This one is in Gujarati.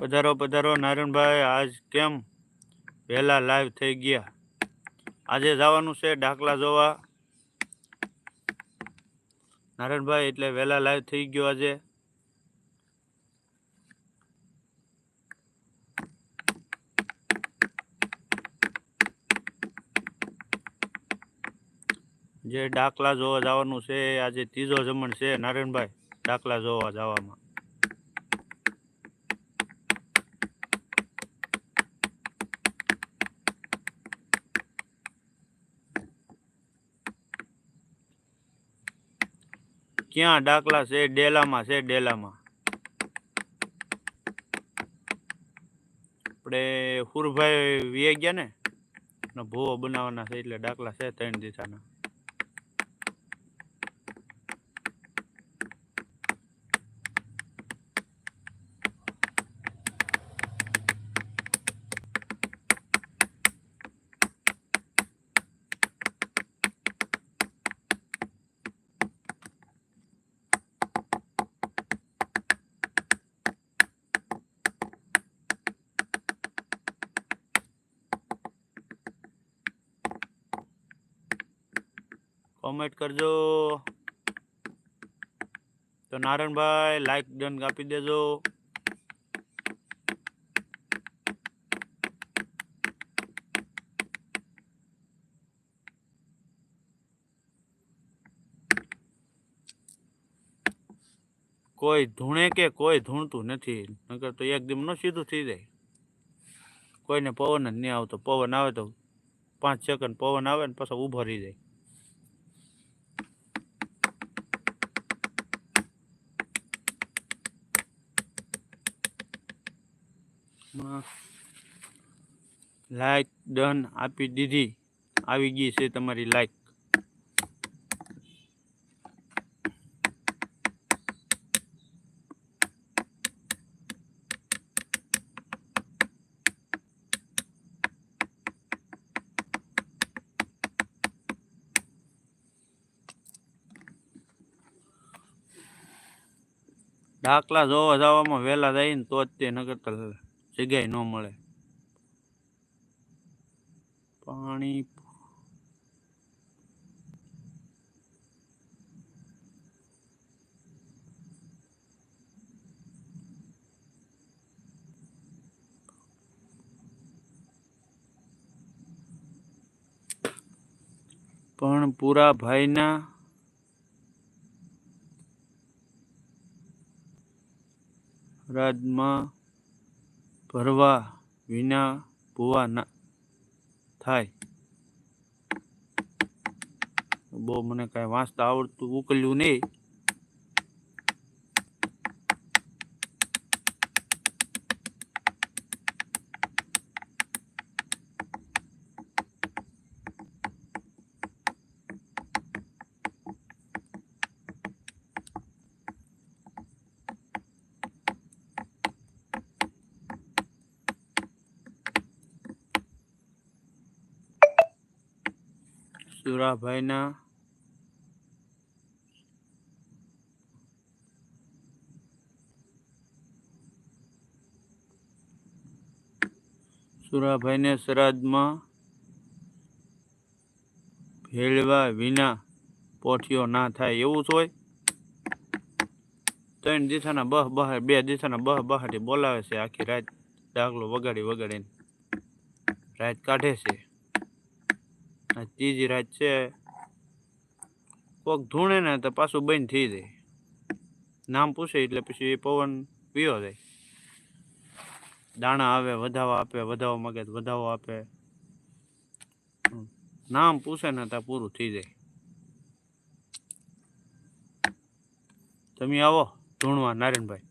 પધારો પધારો. નારાયણભાઈ, આજ કેમ? વહેલા લાઈવ થઈ ગયા. આજે જવાનું છે ડાકલા જોવા. નારાયણભાઈ, એટલે વહેલા લાઈવ થઈ ગયો આજે. જે ડાકલા જોવા જવાનું છે, આજે ત્રીજો જમણ છે. નારાયણભાઈ, ડાકલા જોવા જવામાં. ક્યાં ડાકલા છે? ડેલામાં છે, ડેલામાં. આપણે હુરભાઈ વીએ ગયા ને? ભૂવો બનાવવાના છે એટલે ડાકલા છે ત્રણ દિશાના કોમેન્ટ કરજો. તો નારાયણભાઈ લાઈક ડન આપી દેજો. કોઈ ધૂણે કે કોઈ ધૂણતું નથી, નકર તો એક દિમ નો સીધું થઈ જાય. કોઈને પવન જ નહીં આવતો, પવન આવે તો પાંચ સેકન્ડ પવન આવે ને પાછો ઊભો રહી જાય. લાઈક ડન આપી દીધી. આવી ગઈ છે તમારી લાઈક ઢાકલા જોવા જવામાં વહેલા જઈને તો જ તે નગર તો જગ્યાએ ન મળે. પાણી પણ પૂરા ભાઈના રાજમાં ભરવા વિના ભૂવા ના થાય. બહુ મને કાંઈ વાંચતા આવડતું ઉકલ્યું નહીં. સુરાભાઈના સુરાભાઈને શ્રાદ્ધમાં ભેળવા વિના પોઠિયો ના થાય એવું જ હોય. ત્રણ દિશાના બહ બહાર, બે દિશાના બહ બહારથી બોલાવે છે. આખી રાત ડાગલો વગાડી વગાડીને રાત કાઢે છે. ત્રીજી રાત છે. કોક ધૂણે ને તો પાછું બંધ થઈ જાય. નામ પૂછે એટલે પછી પવન પીવો જાય. દાણા આવે વધાવા આપે, વધાવો માગે તો વધાવો આપે. નામ પૂછે ને ત્યાં પૂરું થઈ જાય. તમે આવો ધૂણવા નારાયણભાઈ.